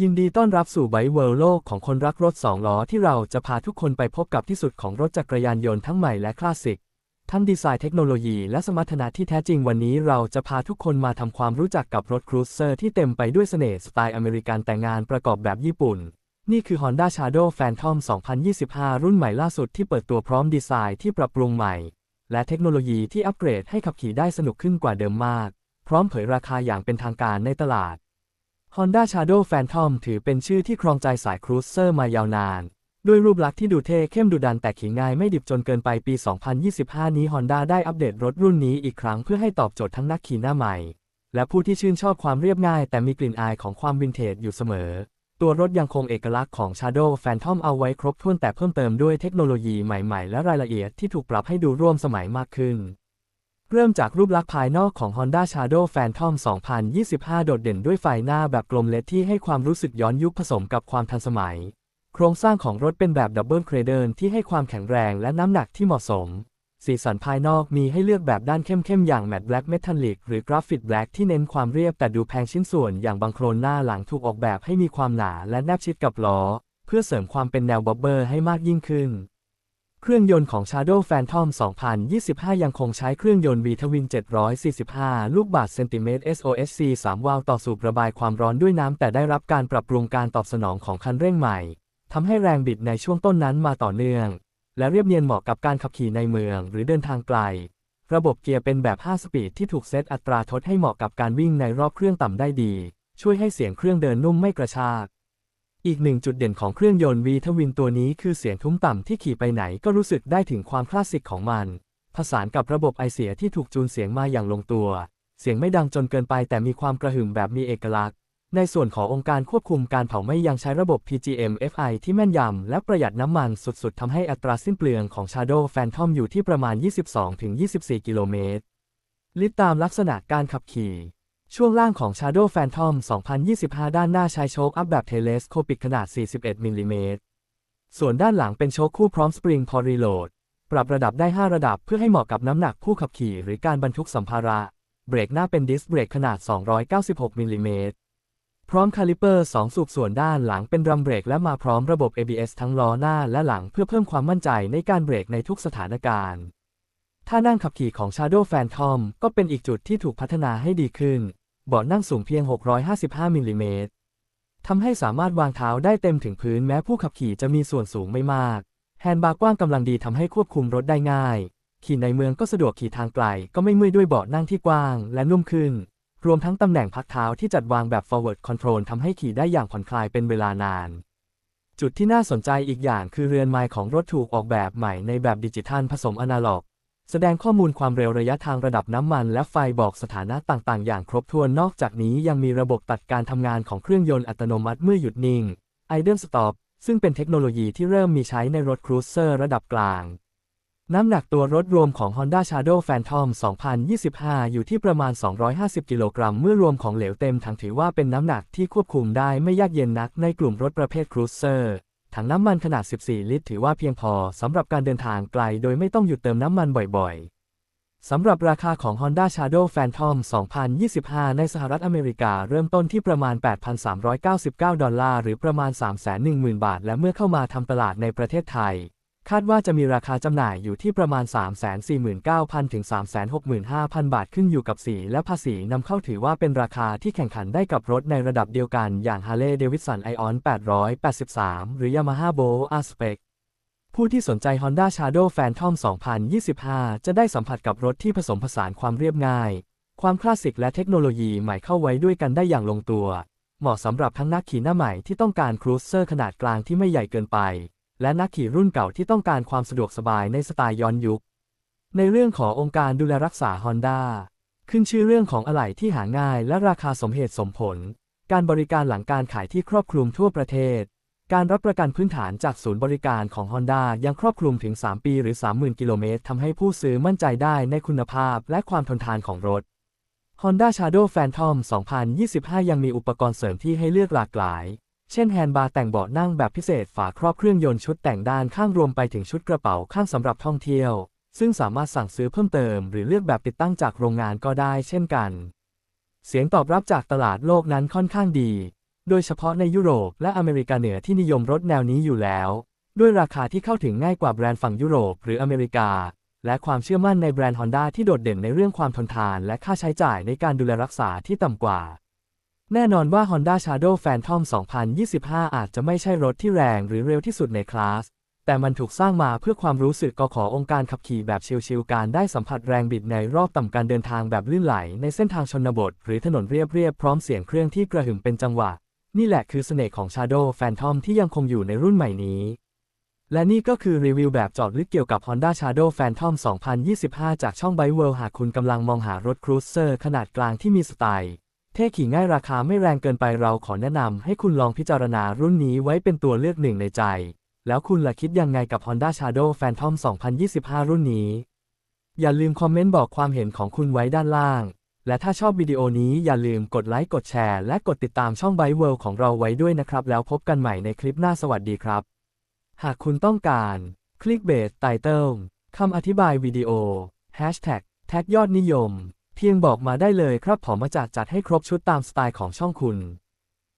ยินดีต้อนรับสู่ไบเวิลด์โลกของคนรักรถสองล้อที่เราจะพาทุกคนไปพบกับที่สุดของรถจักรยานยนต์ทั้งใหม่และคลาสสิก ทั้งดีไซน์เทคโนโลยีและสมรรถนะที่แท้จริงวันนี้เราจะพาทุกคนมาทำความรู้จักกับรถครูเซอร์ที่เต็มไปด้วยเสน่ห์สไตล์อเมริกันแต่งงานประกอบแบบญี่ปุ่น นี่คือ Honda Shadow Phantom 2025 รุ่นใหม่ล่าสุดที่เปิดตัวพร้อมดีไซน์ที่ปรับปรุงใหม่ และเทคโนโลยีที่อัปเกรดให้ขับขี่ได้สนุกขึ้นกว่าเดิมมาก พร้อมเผยราคาอย่างเป็นทางการในตลาด Honda Shadow Phantom ถือเป็นชื่อที่ครองใจสายครูเซอร์มายาวนาน ด้วยรูปลักษณ์ที่ดูเท่เข้มดุดันแต่ขี่ง่ายไม่ดิบจนเกินไปปี 2025 นี้ Honda ได้อัปเดตรถรุ่นนี้อีกครั้งเพื่อให้ตอบโจทย์ทั้งนักขี่หน้าใหม่ และผู้ที่ชื่นชอบความเรียบง่าย แต่มีกลิ่นอายของความวินเทจอยู่เสมอ ตัวรถยังคงเอกลักษณ์ของ Shadow Phantom เอาไว้ครบถ้วนแต่เพิ่มเติมด้วยเทคโนโลยีใหม่ๆ และรายละเอียดที่ถูกปรับให้ดูร่วมสมัยมากขึ้น เริ่มจากรูปลักษณ์ภายนอกของ Honda Shadow Phantom 2025 โดดเด่นด้วยไฟหน้าแบบกลมเล็ดที่ให้ความรู้สึกย้อนยุคผสมกับความทันสมัย โครงสร้างของรถเป็นแบบดับเบิลเครเดิลที่ให้ความแข็งแรงและน้ำหนักที่เหมาะสม สีสันภายนอกมีให้เลือกแบบด้านเข้มๆ อย่างแมตต์แบล็กเมทัลลิกหรือกราฟิตแบล็กที่เน้นความเรียบแต่ดูแพงชิ้นส่วนอย่างบางโครนหน้าหลังถูกออกแบบให้มีความหนาและแนบชิดกับล้อ เพื่อเสริมความเป็นแนวบ็อบเบอร์ให้มากยิ่งขึ้น เครื่องยนต์ของ Shadow Phantom 2025 ยังคงใช้เครื่องยนต์ V-Twin 745 ลูกบาศก์เซนติเมตร SOSC 3 วาล์วต่อสูบระบายความร้อนด้วยน้ำ แต่ได้รับการปรับปรุงการตอบสนองของคันเร่งใหม่ ทำให้แรงบิดในช่วงต้นนั้นมาต่อเนื่อง และเรียบเนียนเหมาะกับการขับขี่ในเมืองหรือเดินทางไกล ระบบเกียร์เป็นแบบ 5 สปีดที่ถูกเซตอัตราทดให้เหมาะกับการวิ่งในรอบเครื่องต่ำได้ดี ช่วยให้เสียงเครื่องเดินนุ่มไม่กระชาก อีกหนึ่งจุดเด่นของเครื่องยนต์ V ทวินตัวนี้คือเสียงทุ้มต่ำที่ขี่ไปไหนก็รู้สึกได้ถึงความคลาสสิกของมัน ผสานกับระบบไอเสียที่ถูกจูนเสียงมาอย่างลงตัว เสียงไม่ดังจนเกินไปแต่มีความกระหึ่มแบบมีเอกลักษณ์ ในส่วนขององค์การควบคุมการเผาไหม้ยังใช้ระบบ PGM FI ที่แม่นยำและประหยัดน้ำมันสุดๆทำให้อัตราสิ้นเปลืองของ Shadow Phantom อยู่ที่ประมาณ 22-24 กิโลเมตรลิตตามลักษณะการขับขี่ ช่วงล่างของ Shadow Phantom 2025 ด้านหน้าใช้โชคอัพแบบ Telescopic ขนาด 41มิลลิเมตร ส่วนด้านหลังเป็นโชคคู่พร้อมสปริงพอรีโหลด ปรับระดับได้ 5 ระดับเพื่อให้เหมาะกับน้ำหนักผู้ขับขี่หรือการบรรทุกสัมภาระ เบรกหน้าเป็นดิสเบรกขนาด 296มิลลิเมตร พร้อมคาลิเปอร์ 2 สูบส่วนด้านหลังเป็นรัมเบรกและมาพร้อมระบบ ABS ทั้งล้อหน้าและหลังเพื่อเพิ่มความมั่นใจในการเบรกในทุกสถานการณ์ท่านั่งขับขี่ของ Shadow Phantom ก็เป็นอีกจุดที่ถูกพัฒนาให้ดีขึ้น เบาะนั่งสูงเพียง 655มิลลิเมตรทำให้สามารถวางเท้าได้เต็มถึงพื้นแม้ผู้ขับขี่จะมีส่วนสูงไม่มาก แฮนด์บาร์กว้างกำลังดีทำให้ควบคุมรถได้ง่าย ขี่ในเมืองก็สะดวกขี่ทางไกลก็ไม่เมื่อยด้วยเบาะนั่งที่กว้างและนุ่มขึ้น รวมทั้งตำแหน่งพักเท้าที่จัดวางแบบ forward control ทำให้ขี่ได้อย่างผ่อนคลายเป็นเวลานาน จุดที่น่าสนใจอีกอย่างคือเรือนไมล์ของรถถูกออกแบบใหม่ในแบบดิจิทัลผสมอนาล็อก แสดงข้อมูลความเร็วระยะทางระดับน้ำมันและไฟบอกสถานะต่างๆ อย่างครบถ้วนนอกจากนี้ยังมีระบบตัดการทำงานของเครื่องยนต์อัตโนมัติเมื่อหยุดนิ่ง Idle Stop ซึ่งเป็นเทคโนโลยีที่เริ่มมีใช้ในรถครูเซอร์ระดับกลาง น้ำหนักตัวรถรวมของ Honda Shadow Phantom 2025 อยู่ที่ประมาณ 250 กิโลกรัม เมื่อรวมของเหลวเต็มถังถือว่าเป็นน้ำหนักที่ควบคุมได้ไม่ยากเย็นนักในกลุ่มรถประเภทครูเซอร์ ถังน้ำมันขนาด 14 ลิตร ถือว่าเพียงพอสำหรับการเดินทางไกลโดยไม่ต้องหยุดเติมน้ำมันบ่อยๆ สำหรับราคาของ Honda Shadow Phantom 2025 ในสหรัฐอเมริกาเริ่มต้นที่ประมาณ 8,399 ดอลลาร์ หรือประมาณ 310,000 บาท และเมื่อเข้ามาทำตลาดในประเทศไทย คาดว่าจะมีราคาจำหน่ายอยู่ที่ประมาณ 349,000 ถึง 365,000 บาทขึ้นอยู่กับสี และภาษีนำเข้าถือว่าเป็นราคาที่แข่งขันได้กับรถในระดับเดียวกันอย่าง Harley Davidson Ion 883 หรือ Yamaha b o Aspect ผู้ที่สนใจ Honda Shadow Phantom 2025 จะได้สัมผัสกับรถที่ผสมผสานความเรียบง่าย ความคลาสสิกและเทคโนโลยีใหม่เข้าไว้ด้วยกันได้อย่างลงตัว เหมาะสำหรับทั้งนักขี่หน้าใหม่ที่ต้องการครูเซอร์ขนาดกลางที่ไม่ใหญ่เกินไป และนักขี่รุ่นเก่าที่ต้องการความสะดวกสบายในสไตล์ย้อนยุค ในเรื่องขององค์การดูแลรักษา Honda ขึ้นชื่อเรื่องของอะไหล่ที่หาง่ายและราคาสมเหตุสมผล การบริการหลังการขายที่ครอบคลุมทั่วประเทศ การรับประกันพื้นฐานจากศูนย์บริการของ Honda ยังครอบคลุมถึง 3 ปีหรือ 30,000 กิโลเมตรทำให้ผู้ซื้อมั่นใจได้ในคุณภาพและความทนทานของรถ Honda Shadow Phantom 2025 ยังมีอุปกรณ์เสริมที่ให้เลือกหลากหลาย เช่นแฮนด์บาร์แต่งเบาะนั่งแบบพิเศษฝาครอบเครื่องยนต์ชุดแต่งด้านข้างรวมไปถึงชุดกระเป๋าข้างสำหรับท่องเที่ยว ซึ่งสามารถสั่งซื้อเพิ่มเติม หรือเลือกแบบติดตั้งจากโรงงานก็ได้เช่นกัน เสียงตอบรับจากตลาดโลกนั้นค่อนข้างดี โดยเฉพาะในยุโรปและอเมริกาเหนือที่นิยมรถแนวนี้อยู่แล้ว ด้วยราคาที่เข้าถึงง่ายกว่าแบรนด์ฝั่งยุโรปหรืออเมริกา และความเชื่อมั่นในแบรนด์ Honda ที่โดดเด่นในเรื่องความทนทาน และค่าใช้จ่ายในการดูแลรักษาที่ต่ำกว่า แน่นอนว่า Honda Shadow Phantom 2025 อาจจะไม่ใช่รถที่แรงหรือเร็วที่สุดในคลาส แต่มันถูกสร้างมาเพื่อความรู้สึกก็ขอองค์การขับขี่แบบชิลๆ การได้สัมผัสแรงบิดในรอบต่ำการเดินทางแบบลื่นไหล ในเส้นทางชนบท หรือถนนเรียบๆ พร้อมเสียงเครื่องที่กระหึ่มเป็นจังหวะ นี่แหละคือเสน่ห์ของ Shadow Phantom ที่ยังคงอยู่ในรุ่นใหม่นี้ และนี่ก็คือรีวิวแบบจอดลึกเกี่ยวกับ Honda Shadow Phantom 2025 จากช่อง Byte World หากคุณกำลังมองหารถครูเซอร์ขนาดกลางที่มีสไตล์ เท่ขี่ง่ายราคาไม่แรงเกินไปเราขอแนะนำให้คุณลองพิจารณารุ่นนี้ไว้เป็นตัวเลือกหนึ่งในใจ แล้วคุณล่ะคิดยังไงกับ Honda Shadow Phantom 2025 รุ่นนี้ อย่าลืมคอมเมนต์บอกความเห็นของคุณไว้ด้านล่าง และถ้าชอบวิดีโอนี้อย่าลืมกดไลค์กดแชร์และกดติดตามช่อง Byte World ของเราไว้ด้วยนะครับ แล้วพบกันใหม่ในคลิปหน้าสวัสดีครับ หากคุณต้องการ คลิกเบสไตเติลคำอธิบายวิดีโอ Hashtag แท็กยอดนิยม เพียงบอกมาได้เลยครับผมมาจัดจัดให้ครบชุดตามสไตล์ของช่องคุณ